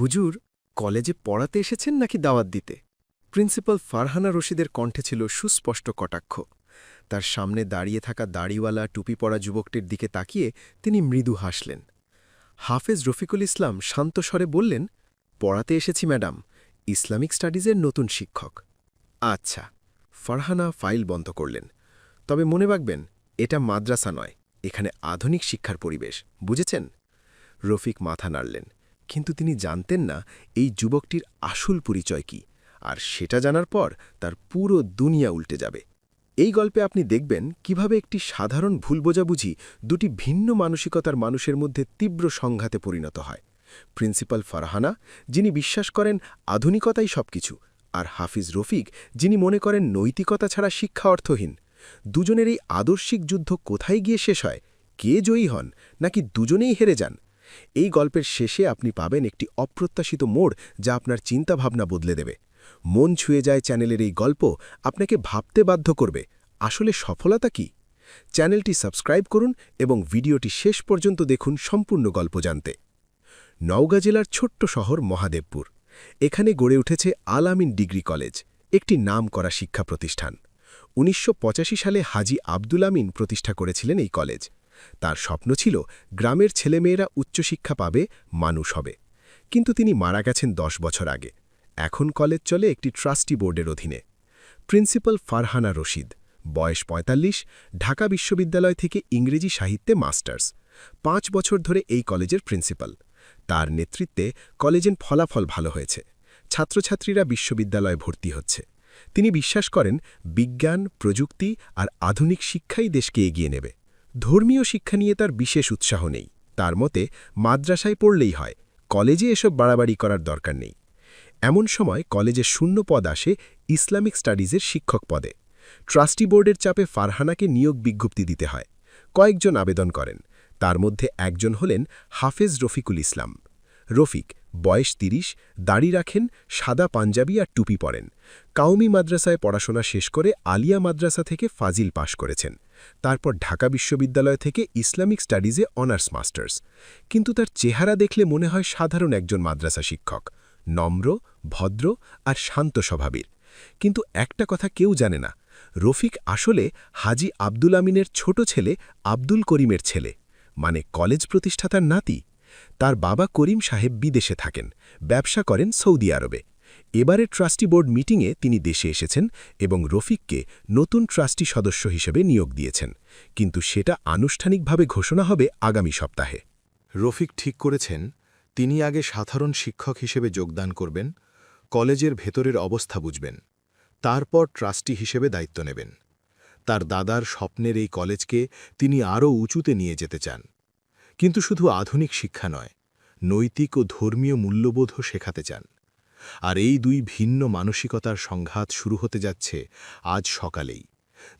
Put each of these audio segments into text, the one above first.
হুজুর, কলেজে পড়াতে এসেছেন নাকি দাওয়াত দিতে? প্রিন্সিপাল ফারহানা রশিদের কণ্ঠে ছিল সুস্পষ্ট কটাক্ষ। তার সামনে দাঁড়িয়ে থাকা দাড়িওয়ালা টুপি পরা যুবকটির দিকে তাকিয়ে তিনি মৃদু হাসলেন। হাফেজ রফিকুল ইসলাম শান্ত স্বরে বললেন, পড়াতে এসেছি, ম্যাডাম। ইসলামিক স্টাডিজের নতুন শিক্ষক। আচ্ছা। ফারহানা ফাইল বন্ধ করলেন। তবে মনে রাখবেন, এটা মাদ্রাসা নয়, এখানে আধুনিক শিক্ষার পরিবেশ, বুঝেছেন? রফিক মাথা নাড়লেন। কিন্তু তিনি জানতেন না এই যুবকটির আসল পরিচয় কি, আর সেটা জানার পর তার পুরো দুনিয়া উল্টে যাবে। এই গল্পে আপনি দেখবেন কীভাবে একটি সাধারণ ভুল বোঝাবুঝি দুটি ভিন্ন মানসিকতার মানুষের মধ্যে তীব্র সংঘাতে পরিণত হয়। প্রিন্সিপাল ফারহানা, যিনি বিশ্বাস করেন আধুনিকতাই সবকিছু, আর হাফিজ রফিক, যিনি মনে করেন নৈতিকতা ছাড়া শিক্ষা অর্থহীন। দুজনের এই আদর্শিক যুদ্ধ কোথায় গিয়ে শেষ হয়, কে জয়ী হন, নাকি দুজনেই হেরে যান? এই গল্পের শেষে আপনি পাবেন একটি অপ্রত্যাশিত মোড় যা আপনার চিন্তাভাবনা বদলে দেবে। মন ছুঁয়ে যায় চ্যানেলের এই গল্প আপনাকে ভাবতে বাধ্য করবে। আসলে সফলতা কি? চ্যানেলটি সাবস্ক্রাইব করুন এবং ভিডিওটি শেষ পর্যন্ত দেখুন সম্পূর্ণ গল্প জানতে। নওগাঁ জেলার ছোট্ট শহর মহাদেবপুর। এখানে গড়ে উঠেছে আলামিন ডিগ্রি কলেজ, একটি নাম করা শিক্ষা প্রতিষ্ঠান। উনিশশো পঁচাশি সালে হাজি আব্দুল আমিন প্রতিষ্ঠা করেছিলেন এই কলেজ। তার স্বপ্ন ছিল গ্রামের ছেলেমেয়েরা উচ্চশিক্ষা পাবে, মানুষ হবে। কিন্তু তিনি মারা গেছেন দশ বছর আগে। এখন কলেজ চলে একটি ট্রাস্টি বোর্ডের অধীনে। প্রিন্সিপাল ফারহানা রশিদ, বয়স ৪৫ ঢাকা বিশ্ববিদ্যালয় থেকে ইংরেজি সাহিত্যে মাস্টার্স। পাঁচ বছর ধরে এই কলেজের প্রিন্সিপাল। তার নেতৃত্বে কলেজের ফলাফল ভালো হয়েছে। ছাত্রছাত্রীরা বিশ্ববিদ্যালয়ে ভর্তি হচ্ছে। তিনি বিশ্বাস করেন, বিজ্ঞান, প্রযুক্তি আর আধুনিক শিক্ষাই দেশকে এগিয়ে নেবে। ধর্মীয় শিক্ষা নিয়ে তার বিশেষ উৎসাহ নেই। তার মতে, মাদ্রাসায় পড়লেই হয়, কলেজে এসব বাড়াবাড়ি করার দরকার নেই। এমন সময় কলেজে শূন্য পদ আসে ইসলামিক স্টাডিজের শিক্ষক পদে। ট্রাস্টি বোর্ডের চাপে ফারহানাকে নিয়োগ বিজ্ঞপ্তি দিতে হয়। কয়েকজন আবেদন করেন। তার মধ্যে একজন হলেন হাফেজ রফিকুল ইসলাম। রফিক বয়স তিরিশ, দাড়ি রাখেন, সাদা পাঞ্জাবি আর টুপি পরেন। কাউমি মাদ্রাসায় পড়াশোনা শেষ করে আলিয়া মাদ্রাসা থেকে ফাজিল পাশ করেছেন। তারপর ঢাকা বিশ্ববিদ্যালয় থেকে ইসলামিক স্টাডিজে অনার্স মাস্টার্স। কিন্তু তার চেহারা দেখলে মনে হয় সাধারণ একজন মাদ্রাসা শিক্ষক। নম্র, ভদ্র আর শান্ত স্বভাবের। কিন্তু একটা কথা কেউ জানে না, রফিক আসলে হাজি আব্দুল আমিনের ছোট ছেলে আব্দুল করিমের ছেলে মানে কলেজ প্রতিষ্ঠাতার নাতি। তার বাবা করিম সাহেব বিদেশে থাকেন, ব্যবসা করেন সৌদি আরবে। এবারে ট্রাস্টি বোর্ড মিটিংয়ে তিনি দেশে এসেছেন এবং রফিককে নতুন ট্রাস্টি সদস্য হিসেবে নিয়োগ দিয়েছেন। কিন্তু সেটা আনুষ্ঠানিকভাবে ঘোষণা হবে আগামী সপ্তাহে। রফিক ঠিক করেছেন, তিনি আগে সাধারণ শিক্ষক হিসেবে যোগদান করবেন, কলেজের ভেতরের অবস্থা বুঝবেন, তারপর ট্রাস্টি হিসেবে দায়িত্ব নেবেন। তার দাদার স্বপ্নের এই কলেজকে তিনি আরও উঁচুতে নিয়ে যেতে চান। কিন্তু শুধু আধুনিক শিক্ষা নয়, নৈতিক ও ধর্মীয় মূল্যবোধও শেখাতে চান। আর এই দুই ভিন্ন মানসিকতার সংঘাত শুরু হতে যাচ্ছে আজ সকালেই।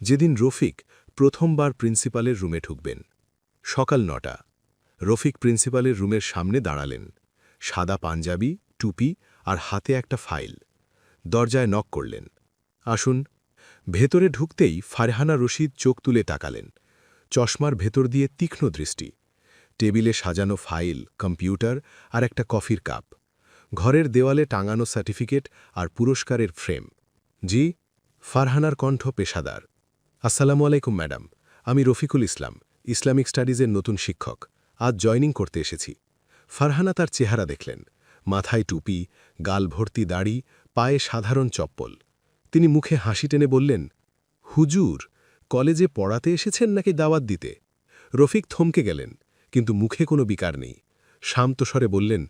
যেদিন রফিক প্রথমবার প্রিন্সিপালের রুমে ঢুকবেন। সকাল নটা। রফিক প্রিন্সিপালের রুমের সামনে দাঁড়ালেন। সাদা পাঞ্জাবি, টুপি আর হাতে একটা ফাইল। দরজায় নক করলেন। আসুন। ভেতরে ঢুকতেই ফারহানা রশিদ চোখ তুলে তাকালেন। চশমার ভেতর দিয়ে তীক্ষ্ণ দৃষ্টি। টেবিলে সাজানো ফাইল, কম্পিউটার আর একটা কফির কাপ। ঘরের দেওয়ালে টাঙানো সার্টিফিকেট আর পুরস্কারের ফ্রেম। জি, ফারহানার কণ্ঠ পেশাদার। আসসালামু আলাইকুম, ম্যাডাম। আমি রফিকুল ইসলাম, ইসলামিক স্টাডিজের নতুন শিক্ষক। আজ জয়নিং করতে এসেছি। ফারহানা তার চেহারা দেখলেন। মাথায় টুপি, গাল ভর্তি দাড়ি, পায়ে সাধারণ চপ্পল। তিনি মুখে হাসি টেনে বললেন, হুজুর, কলেজে পড়াতে এসেছেন নাকি দাওয়াত দিতে? রফিক থমকে গেলেন, কিন্তু মুখে কোনো বিকার নেই। শান্ত স্বরে বললেন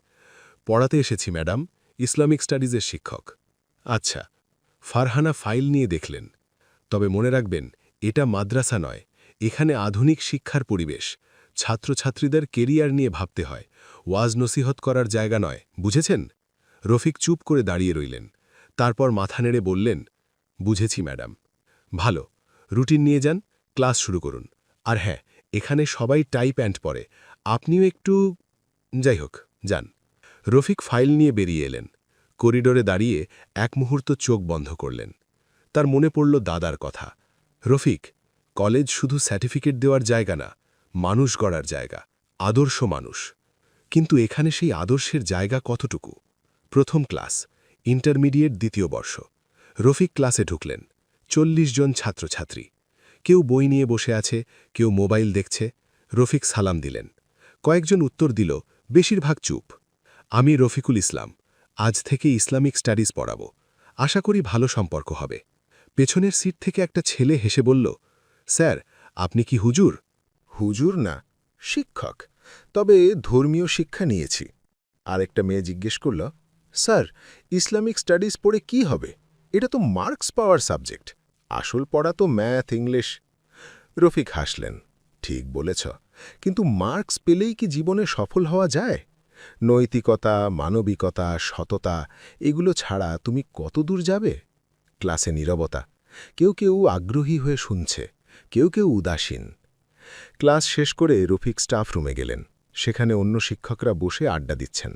পড়াতে এসেছি, ম্যাডাম। ইসলামিক স্টাডিজের শিক্ষক। আচ্ছা ফারহানা ফাইল নিয়ে দেখলেন। তবে মনে রাখবেন, এটা মাদ্রাসা নয়, এখানে আধুনিক শিক্ষার পরিবেশ। ছাত্রছাত্রীদের কেরিয়ার নিয়ে ভাবতে হয়। ওয়াজ নসিহত করার জায়গা নয়, বুঝেছেন? রফিক চুপ করে দাঁড়িয়ে রইলেন। তারপর মাথা নেড়ে বললেন, বুঝেছি, ম্যাডাম। ভালো, রুটিন নিয়ে যান, ক্লাস শুরু করুন। আর হ্যাঁ এখানে সবাই টাই প্যান্ট পরে। আপনিও একটু, যাই হোক, যান। রফিক ফাইল নিয়ে বেরিয়ে এলেন। করিডোরে দাঁড়িয়ে এক মুহূর্ত চোখ বন্ধ করলেন। তার মনে পড়ল দাদার কথা। রফিক, কলেজ শুধু সার্টিফিকেট দেওয়ার জায়গা না, মানুষ গড়ার জায়গা, আদর্শ মানুষ। কিন্তু এখানে সেই আদর্শের জায়গা কতটুকু? প্রথম ক্লাস, ইন্টারমিডিয়েট দ্বিতীয় বর্ষ। রফিক ক্লাসে ঢুকলেন। চল্লিশ জন ছাত্রছাত্রী। কেউ বই নিয়ে বসে আছে, কেউ মোবাইল দেখছে। রফিক সালাম দিলেন। কয়েকজন উত্তর দিল, বেশিরভাগ চুপ। আমি রফিকুল ইসলাম। আজ থেকে ইসলামিক স্টাডিজ পড়াবো। আশা করি ভালো সম্পর্ক হবে। পেছনের সিট থেকে একটা ছেলে হেসে বলল, স্যার, আপনি কি হুজুর? হুজুর না, শিক্ষক। তবে ধর্মীয় শিক্ষা নিয়েছি। আরেকটা মেয়ে জিজ্ঞেস করল, স্যার, ইসলামিক স্টাডিজ পড়ে কি হবে? এটা তো মার্কস পাওয়ার সাবজেক্ট। আসল পড়া তো ম্যাথ, ইংলিশ। রফিক হাসলেন, ঠিক বলেছ। কিন্তু মার্কস পেলেই কি জীবনে সফল হওয়া যায়? নৈতিকতা, মানবিকতা, সততা, এগুলো ছাড়া তুমি কত দূর যাবে? ক্লাসে নীরবতা। কেউ কেউ আগ্রহী হয়ে শুনছে। কেউ কেউ উদাসীন। ক্লাস শেষ করে রফিক স্টাফ রুমে গেলেন। সেখানে অন্য শিক্ষকরা বসে আড্ডা দিচ্ছেন।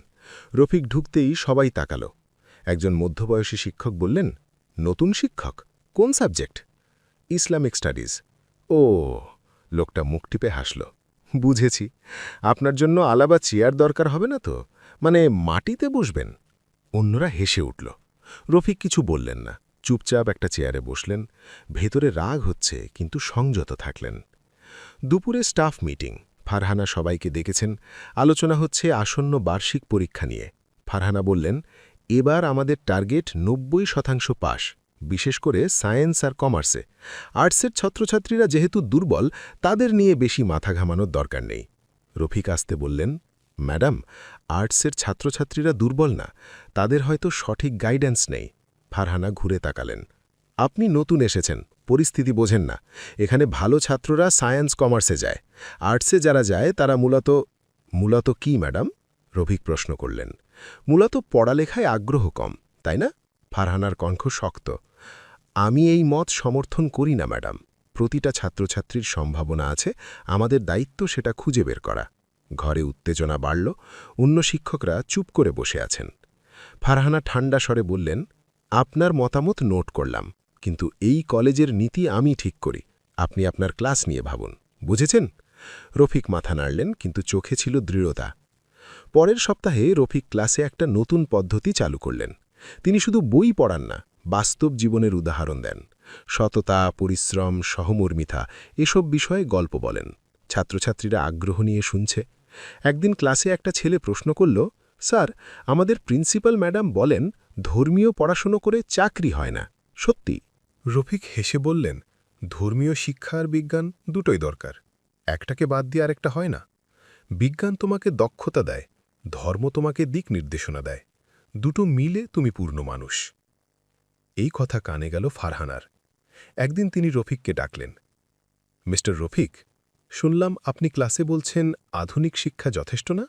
রফিক ঢুকতেই সবাই তাকালো। একজন মধ্যবয়সী শিক্ষক বললেন, নতুন শিক্ষক? কোন সাবজেক্ট? Islamic studies. ও। লোকটা মুখ টিপে হাসল। বুঝেছি। আপনার জন্য আলাবা চেয়ার দরকার হবে না তো? মানে মাটিতে বসবেন? অন্যরা হেসে উঠল। রফিক কিছু বললেন না। চুপচাপ একটা চেয়ারে বসলেন। ভেতরে রাগ হচ্ছে, কিন্তু সংযত থাকলেন। দুপুরে স্টাফ মিটিং। ফারহানা সবাইকে দেখেছেন। আলোচনা হচ্ছে আসন্ন বার্ষিক পরীক্ষা নিয়ে। ফারহানা বললেন, এবার আমাদের টার্গেট নব্বই শতাংশ পাস বিশেষ করে সায়েন্স আর কমার্সে। আর্টসের ছাত্রছাত্রীরা যেহেতু দুর্বল, তাদের নিয়ে বেশি মাথা ঘামানোর দরকার নেই। রফিক আসতে বললেন, ম্যাডাম, আর্টসের ছাত্রছাত্রীরা দুর্বল না, তাদের হয়তো সঠিক গাইডেন্স নেই। ফারহানা ঘুরে তাকালেন, আপনি নতুন এসেছেন, পরিস্থিতি বোঝেন না। এখানে ভালো ছাত্ররা সায়েন্স, কমার্সে যায়। আর্টসে যারা যায়, তারা মূলত মূলত কি, ম্যাডাম? রফিক প্রশ্ন করলেন, মূলত পড়ালেখায় আগ্রহ কম, তাই না? ফারহানার কণ্ঠ শক্ত আমি এই মত সমর্থন করি না, ম্যাডাম। প্রতিটা ছাত্রছাত্রীর সম্ভাবনা আছে, আমাদের দায়িত্ব সেটা খুঁজে বের করা। ঘরে উত্তেজনা বাড়ল, অন্য শিক্ষকরা চুপ করে বসে আছেন। ফারহানা ঠান্ডা স্বরে বললেন, আপনার মতামত নোট করলাম, কিন্তু এই কলেজের নীতি আমি ঠিক করি। আপনি আপনার ক্লাস নিয়ে ভাবুন, বুঝেছেন? রফিক মাথা নাড়লেন, কিন্তু চোখে ছিল দৃঢ়তা। পরের সপ্তাহে রফিক ক্লাসে একটা নতুন পদ্ধতি চালু করলেন। তিনি শুধু বই পড়ান না বাস্তব জীবনের উদাহরণ দেন। সততা, পরিশ্রম, সহমর্মিতা এসব বিষয়ে গল্প বলেন। ছাত্রছাত্রীরা আগ্রহ নিয়ে শুনছে। একদিন ক্লাসে একটা ছেলে প্রশ্ন করল, স্যার, আমাদের প্রিন্সিপাল ম্যাডাম বলেন, ধর্মীয় পড়াশুনো করে চাকরি হয় না। সত্যি? রফিক হেসে বললেন, ধর্মীয় শিক্ষা আর বিজ্ঞান দুটোই দরকার। একটাকে বাদ দিয়ে আরেকটা হয় না। বিজ্ঞান তোমাকে দক্ষতা দেয়, ধর্ম তোমাকে দিক নির্দেশনা দেয়। দুটো মিলে তুমি পূর্ণ মানুষ। এই কথা কানে গেল ফারহানার। একদিন তিনি রফিককে ডাকলেন, মিস্টার রফিক, শুনলাম আপনি ক্লাসে বলছেন আধুনিক শিক্ষা যথেষ্ট না?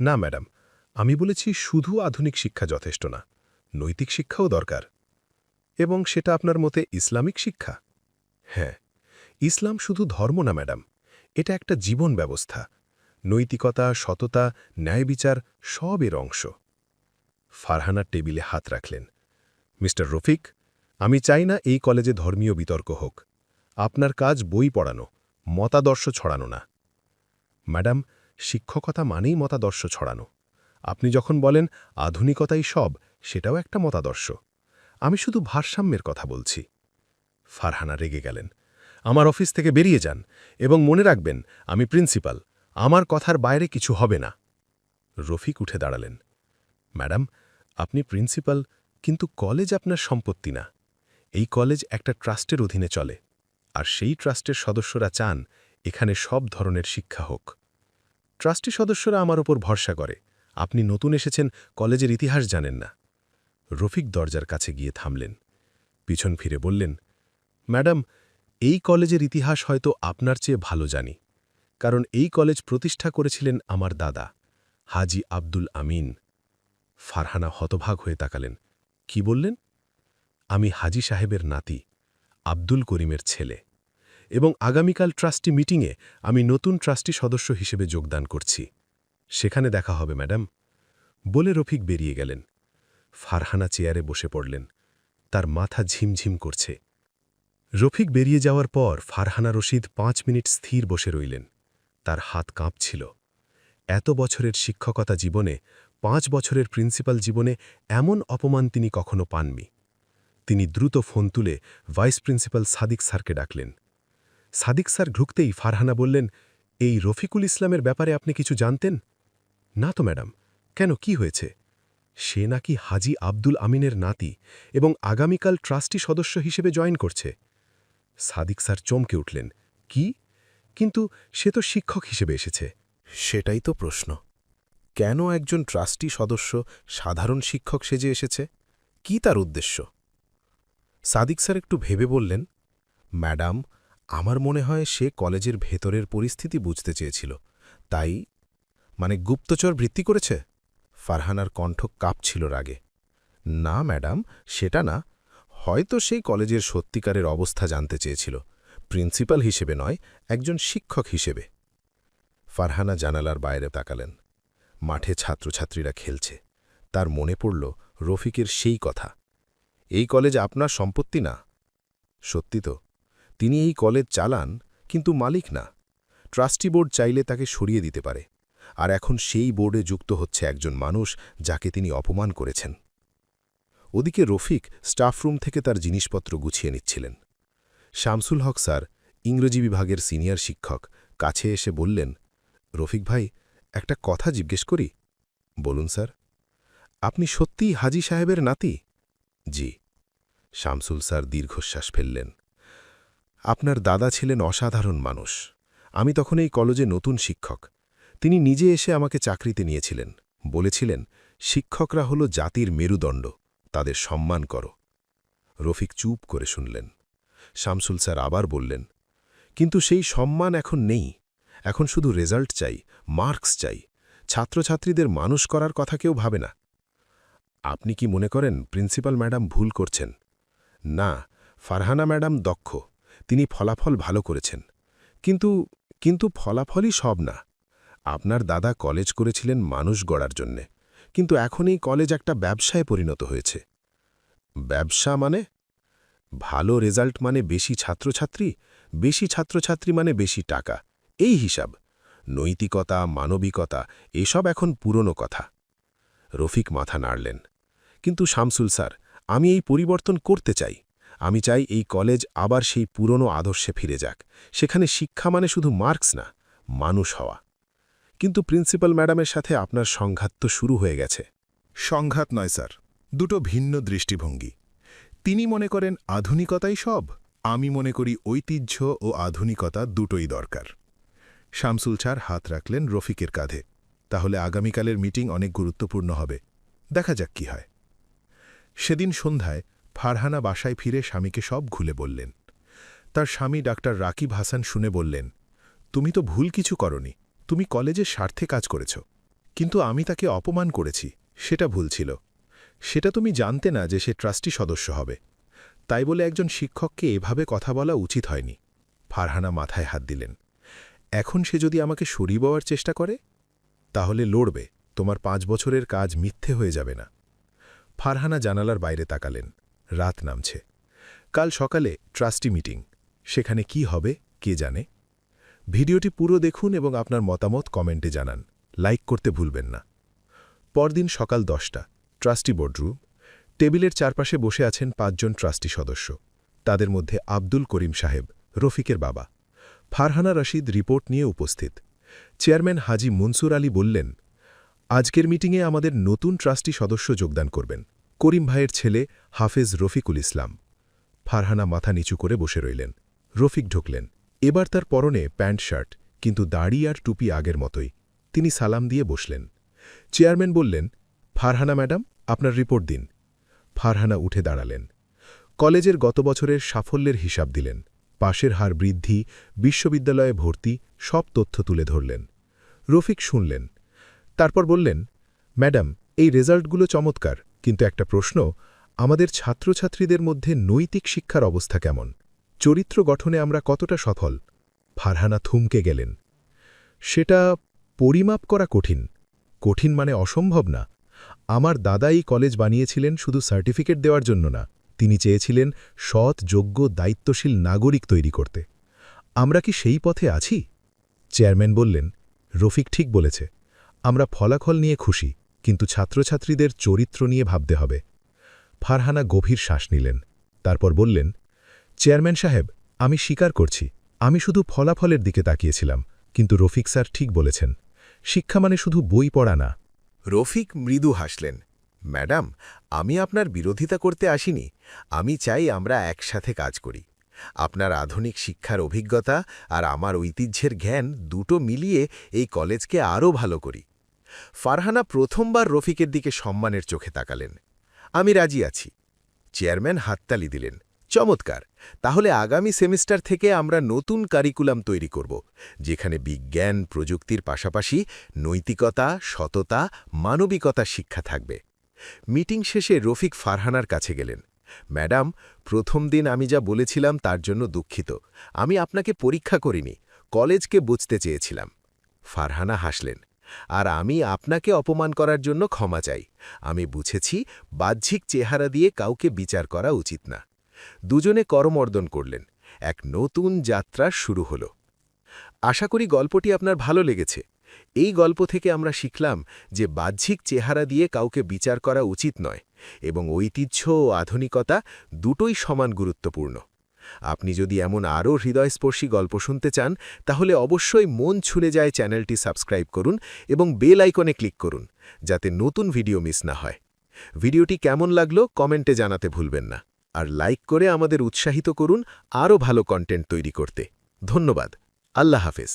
না, ম্যাডাম, আমি বলেছি শুধু আধুনিক শিক্ষা যথেষ্ট না, নৈতিক শিক্ষাও দরকার। এবং সেটা আপনার মতে ইসলামিক শিক্ষা? হ্যাঁ ইসলাম শুধু ধর্ম না, ম্যাডাম, এটা একটা জীবন ব্যবস্থা। নৈতিকতা, সততা, ন্যায় বিচার সব এর অংশ। ফারহানার টেবিলে হাত রাখলেন। মিস্টার রফিক, আমি চাই না এই কলেজে ধর্মীয় বিতর্ক হোক। আপনার কাজ বই পড়ানো, মতাদর্শ ছড়ানো না। ম্যাডাম, শিক্ষকতা মানেই মতাদর্শ ছড়ানো। আপনি যখন বলেন আধুনিকতাই সব, সেটাও একটা মতাদর্শ। আমি শুধু ভারসাম্যের কথা বলছি। ফারহানা রেগে গেলেন। আমার অফিস থেকে বেরিয়ে যান এবং মনে রাখবেন, আমি প্রিন্সিপাল। আমার কথার বাইরে কিছু হবে না। রফিক উঠে দাঁড়ালেন। ম্যাডাম, আপনি প্রিন্সিপাল কিন্তু কলেজ আপনার সম্পত্তি না। এই কলেজ একটা ট্রাস্টের অধীনে চলে, আর সেই ট্রাস্টের সদস্যরা চান এখানে সব ধরনের শিক্ষা হোক। ট্রাস্টি সদস্যরা আমার ওপর ভরসা করে, আপনি নতুন এসেছেন, কলেজের ইতিহাস জানেন না। রফিক দরজার কাছে গিয়ে থামলেন, পিছন ফিরে বললেন, ম্যাডাম, এই কলেজের ইতিহাস হয়তো আপনার চেয়ে ভালো জানি, কারণ এই কলেজ প্রতিষ্ঠা করেছিলেন আমার দাদা, হাজি আব্দুল আমিন। ফারহানা হতভাগ হয়ে তাকালেন কি বললেন? আমি হাজি সাহেবের নাতি, আব্দুল করিমের ছেলে এবং আগামীকাল ট্রাস্টি মিটিংয়ে আমি নতুন ট্রাস্টি সদস্য হিসেবে যোগদান করছি। সেখানে দেখা হবে, ম্যাডাম। বলে রফিক বেরিয়ে গেলেন। ফারহানা চেয়ারে বসে পড়লেন। তার মাথা ঝিমঝিম করছে। রফিক বেরিয়ে যাওয়ার পর ফারহানা রশিদ পাঁচ মিনিট স্থির বসে রইলেন। তার হাত কাঁপছিল। এত বছরের শিক্ষকতা জীবনে পাঁচ বছরের প্রিন্সিপাল জীবনে এমন অপমান তিনি কখনো পাননি। তিনি দ্রুত ফোন তুলে ভাইস প্রিন্সিপাল সাদিক স্যারকে ডাকলেন। সাদিক স্যার ঢুকতেই ফারহানা বললেন, এই রফিকুল ইসলামের ব্যাপারে আপনি কিছু জানতেন? না তো, ম্যাডাম। কেন? কি হয়েছে? সে নাকি হাজি আব্দুল আমিনের নাতি এবং আগামীকাল ট্রাস্টি সদস্য হিসেবে জয়েন করছে। সাদিক স্যার চমকে উঠলেন, কি? কিন্তু সে তো শিক্ষক হিসেবে এসেছে। সেটাই তো প্রশ্ন। কেন একজন ট্রাস্টি সদস্য সাধারণ শিক্ষক সেজে এসেছে? কি তার উদ্দেশ্য? সাদিক স্যার একটু ভেবে বললেন, ম্যাডাম, আমার মনে হয় সে কলেজের ভেতরের পরিস্থিতি বুঝতে চেয়েছিল। তাই মানে গুপ্তচর বৃত্তি করেছে? ফারহানার কণ্ঠ কাঁপছিল রাগে। না, ম্যাডাম, সেটা না। হয়তো সেই কলেজের সত্যিকারের অবস্থা জানতে চেয়েছিল। প্রিন্সিপাল হিসেবে নয়, একজন শিক্ষক হিসেবে। ফারহানা জানালার বাইরে তাকালেন। মাঠে ছাত্রছাত্রীরা খেলছে। তার মনে পড়ল রফিকের সেই কথা। এই কলেজ আপনার সম্পত্তি না? সত্যি তো। তিনি এই কলেজ চালান, কিন্তু মালিক না। ট্রাস্টি বোর্ড চাইলে তাকে সরিয়ে দিতে পারে। আর এখন সেই বোর্ডে যুক্ত হচ্ছে একজন মানুষ যাকে তিনি অপমান করেছেন। ওদিকে রফিক স্টাফরুম থেকে তার জিনিসপত্র গুছিয়ে নিচ্ছিলেন। শামসুল হক স্যার, ইংরেজি বিভাগের সিনিয়র শিক্ষক, কাছে এসে বললেন, রফিক ভাই একটা কথা জিজ্ঞেস করি? বলুন, স্যার। আপনি সত্যিই হাজি সাহেবের নাতি? জি। শামসুল স্যার দীর্ঘশ্বাস ফেললেন। আপনার দাদা ছিলেন অসাধারণ মানুষ। আমি তখন এই কলেজে নতুন শিক্ষক। তিনি নিজে এসে আমাকে চাকরিতে নিয়েছিলেন। বলেছিলেন, শিক্ষকরা হল জাতির মেরুদণ্ড। তাদের সম্মান করো। রফিক চুপ করে শুনলেন। শামসুল স্যার আবার বললেন, কিন্তু সেই সম্মান এখন নেই। এখন শুধু রেজাল্ট চাই, মার্কস চাই। ছাত্রছাত্রীদের মানুষ করার কথা কেউ ভাবে না। আপনি কি মনে করেন প্রিন্সিপাল ম্যাডাম ভুল করছেন? না, ফারহানা ম্যাডাম দক্ষ, তিনি ফলাফল ভালো করেছেন। কিন্তু কিন্তু ফলাফলই সব না। আপনার দাদা কলেজ করেছিলেন মানুষ গড়ার জন্যে, কিন্তু এখন এই কলেজ একটা ব্যবসায় পরিণত হয়েছে। ব্যবসা মানে? ভালো রেজাল্ট মানে বেশি ছাত্রছাত্রী বেশি ছাত্রছাত্রী মানে বেশি টাকা। এই হিসাব। নৈতিকতা, মানবিকতা, এসব এখন পুরনো কথা। রফিক মাথা নাড়লেন। কিন্তু শামসুল স্যার, আমি এই পরিবর্তন করতে চাই। আমি চাই এই কলেজ আবার সেই পুরনো আদর্শে ফিরে যাক। সেখানে শিক্ষা মানে শুধু মার্কস না, মানুষ হওয়া। কিন্তু প্রিন্সিপাল ম্যাডামের সাথে আপনার সংঘাত তো শুরু হয়ে গেছে। সংঘাত নয় স্যার, দুটো ভিন্ন দৃষ্টিভঙ্গি। তিনি মনে করেন আধুনিকতাই সব, আমি মনে করি ঐতিহ্য ও আধুনিকতা দুটোই দরকার। শামসুল ছাড় হাত রাখলেন রফিকের কাঁধে। তাহলে আগামীকালের মিটিং অনেক গুরুত্বপূর্ণ হবে। দেখা যাক কি হয়। সেদিন সন্ধ্যায় ফারহানা বাসায় ফিরে স্বামীকে সব খুলে বললেন। তার স্বামী ডাক্তার রাকিব হাসান শুনে বললেন, তুমি তো ভুল কিছু করনি। তুমি কলেজের স্বার্থে কাজ করেছ। কিন্তু আমি তাকে অপমান করেছি। সেটা ভুল ছিল। সেটা তুমি জানতে না যে সে ট্রাস্টি সদস্য হবে। তাই বলে একজন শিক্ষককে এভাবে কথা বলা উচিত হয়নি। ফারহানা মাথায় হাত দিলেন। এখন সে যদি আমাকে সরিয়ে পাওয়ার চেষ্টা করে, তাহলে লড়বে, তোমার পাঁচ বছরের কাজ মিথ্যে হয়ে যাবে না। ফারহানা জানালার বাইরে তাকালেন, রাত নামছে। কাল সকালে ট্রাস্টি মিটিং, সেখানে কি হবে, কে জানে? ভিডিওটি পুরো দেখুন এবং আপনার মতামত কমেন্টে জানান, লাইক করতে ভুলবেন না। পরদিন সকাল দশটা, ট্রাস্টি বোর্ডরুম, টেবিলের চারপাশে বসে আছেন পাঁচজন ট্রাস্টি সদস্য, তাদের মধ্যে আব্দুল করিম সাহেব, রফিকের বাবা। ফারহানা রশিদ রিপোর্ট নিয়ে উপস্থিত। চেয়ারম্যান হাজি মনসুর আলী বললেন, আজকের মিটিংয়ে আমাদের নতুন ট্রাস্টি সদস্য যোগদান করবেন, করিম ভাইয়ের ছেলে হাফেজ রফিকুল ইসলাম। ফারহানা মাথা নিচু করে বসে রইলেন। রফিক ঢুকলেন। এবার তার পরনে প্যান্ট শার্ট, কিন্তু দাড়ি আর টুপি আগের মতোই। তিনি সালাম দিয়ে বসলেন। চেয়ারম্যান বললেন, ফারহানা ম্যাডাম, আপনার রিপোর্ট দিন। ফারহানা উঠে দাঁড়ালেন। কলেজের গত বছরের সাফল্যের হিসাব দিলেন। পাশের হার বৃদ্ধি, বিশ্ববিদ্যালয়ে ভর্তি, সব তথ্য তুলে ধরলেন। রফিক শুনলেন, তারপর বললেন, ম্যাডাম, এই রেজাল্টগুলো চমৎকার, কিন্তু একটা প্রশ্ন, আমাদের ছাত্রছাত্রীদের মধ্যে নৈতিক শিক্ষার অবস্থা কেমন? চরিত্র গঠনে আমরা কতটা সফল? ফারহানা থুমকে গেলেন, সেটা পরিমাপ করা কঠিন। কঠিন মানে অসম্ভব না। আমার দাদা এই কলেজ বানিয়েছিলেন শুধু সার্টিফিকেট দেওয়ার জন্য না। তিনি চেয়েছিলেন সৎ, যোগ্য, দায়িত্বশীল নাগরিক তৈরি করতে। আমরা কি সেই পথে আছি? চেয়ারম্যান বললেন, রফিক ঠিক বলেছে। আমরা ফলাফল নিয়ে খুশি, কিন্তু ছাত্রছাত্রীদের চরিত্র নিয়ে ভাবতে হবে। ফারহানা গভীর শ্বাস নিলেন, তারপর বললেন, চেয়ারম্যান সাহেব, আমি স্বীকার করছি, আমি শুধু ফলাফলের দিকে তাকিয়েছিলাম, কিন্তু রফিক স্যার ঠিক বলেছেন, শিক্ষা মানে শুধু বই পড়া না। রফিক মৃদু হাসলেন ম্যাডাম, আমি আপনার বিরোধিতা করতে আসিনি। আমি চাই আমরা একসাথে কাজ করি। আপনার আধুনিক শিক্ষার অভিজ্ঞতা আর আমার ঐতিহ্যের জ্ঞান দুটো মিলিয়ে এই কলেজকে আরও ভালো করি। ফারহানা প্রথমবার রফিকের দিকে সম্মানের চোখে তাকালেন। আমি রাজি আছি। চেয়ারম্যান হাততালি দিলেন। চমৎকার! তাহলে আগামী সেমিস্টার থেকে আমরা নতুন কারিকুলাম তৈরি করব, যেখানে বিজ্ঞান, প্রযুক্তির পাশাপাশি নৈতিকতা, সততা মানবিকতা শিক্ষা থাকবে। মিটিং শেষে রফিক ফারহানার কাছে গেলেন। ম্যাডাম, প্রথম দিন আমি যা বলেছিলাম তার জন্য দুঃখিত। আমি আপনাকে পরীক্ষা করিনি, কলেজকে বুঝতে চেয়েছিলাম। ফারহানা হাসলেন। আর আমি আপনাকে অপমান করার জন্য ক্ষমা চাই। আমি বুঝেছি বাহ্যিক চেহারা দিয়ে কাউকে বিচার করা উচিত না। দুজনে করমর্দন করলেন। এক নতুন যাত্রা শুরু হল। আশা করি গল্পটি আপনার ভালো লেগেছে। এই গল্প থেকে আমরা শিখলাম যে বাহ্যিক চেহারা দিয়ে কাউকে বিচার করা উচিত নয় এবং ঐতিহ্য ও আধুনিকতা দুটোই সমান গুরুত্বপূর্ণ। আপনি যদি এমন আরও হৃদয়স্পর্শী গল্প শুনতে চান, তাহলে অবশ্যই মন ছুলে যায় চ্যানেলটি সাবস্ক্রাইব করুন এবং বেল আইকনে ক্লিক করুন, যাতে নতুন ভিডিও মিস না হয়। ভিডিওটি কেমন লাগল কমেন্টে জানাতে ভুলবেন না। আর লাইক করে আমাদের উৎসাহিত করুন আরও ভালো কন্টেন্ট তৈরি করতে। ধন্যবাদ। আল্লাহ হাফেজ।